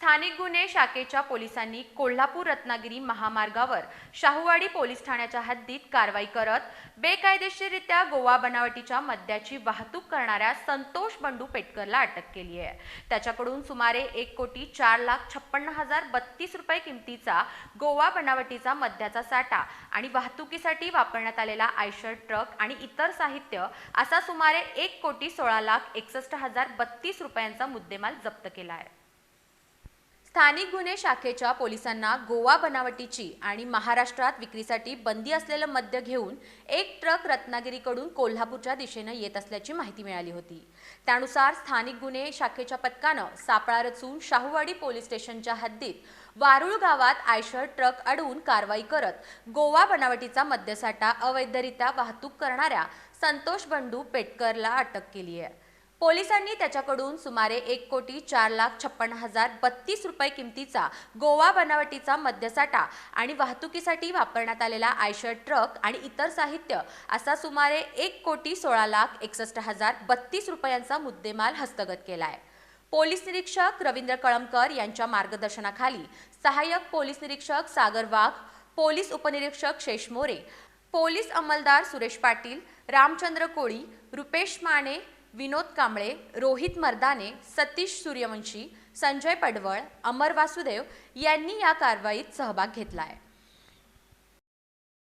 स्थानिक गुन्हे शाखेच्या पोलिसांनी कोल्हापूर रत्नागिरी महामार्गावर शाहूवाडी पोलीस ठाण्याच्या हद्दीत कारवाई करत बेकायदेशीररित्या गोवा बनावटीच्या मद्याची वाहतूक करणाऱ्या संतोष बंडू पेटकरला अटक केली आहे. त्याच्याकडून सुमारे एक कोटी चार लाख छप्पन्न हजार बत्तीस रुपये किमतीचा गोवा बनावटीचा मद्याचा साठा आणि वाहतुकीसाठी वापरण्यात आलेला आयशर ट्रक आणि इतर साहित्य असा सुमारे एक कोटी सोळा लाख एकसष्ट हजार बत्तीस रुपयांचा मुद्देमाल जप्त केला आहे. स्थानिक गुन्हे शाखेच्या पोलिसांना गोवा बनावटीची आणि महाराष्ट्रात विक्रीसाठी बंदी असलेलं मद्य घेऊन एक ट्रक रत्नागिरीकडून कोल्हापूरच्या दिशेनं येत असल्याची माहिती मिळाली होती. त्यानुसार स्थानिक गुन्हे शाखेच्या पथकानं सापळा रचून शाहूवाडी पोलीस स्टेशनच्या हद्दीत वारुळ गावात आयशर ट्रक अडवून कारवाई करत गोवा बनावटीचा मद्यसाठा अवैधरित्या वाहतूक करणाऱ्या संतोष बंडू पेटकरला अटक केली आहे. पोलिसांनी त्याच्याकडून सुमारे एक कोटी चार लाख छप्पन्न हजार बत्तीस रुपये किमतीचा गोवा बनावटीचा मद्यसाठा आणि वाहतुकीसाठी वापरण्यात आलेला आयशर ट्रक आणि इतर साहित्य असा सुमारे एक कोटी सोळा लाख एकसष्ट हजार बत्तीस रुपयांचा मुद्देमाल हस्तगत केला आहे पोलीस निरीक्षक रवींद्र कळमकर यांच्या मार्गदर्शनाखाली सहाय्यक पोलीस निरीक्षक सागर वाघ पोलीस उपनिरीक्षक शेष मोरे पोलीस अंमलदार सुरेश पाटील रामचंद्र कोळी रुपेश माने विनोद कांबळे रोहित मर्दाने सतीश सूर्यवंशी संजय पडवळ अमर वासुदेव यांनी या कारवाईत सहभाग घेतला आहे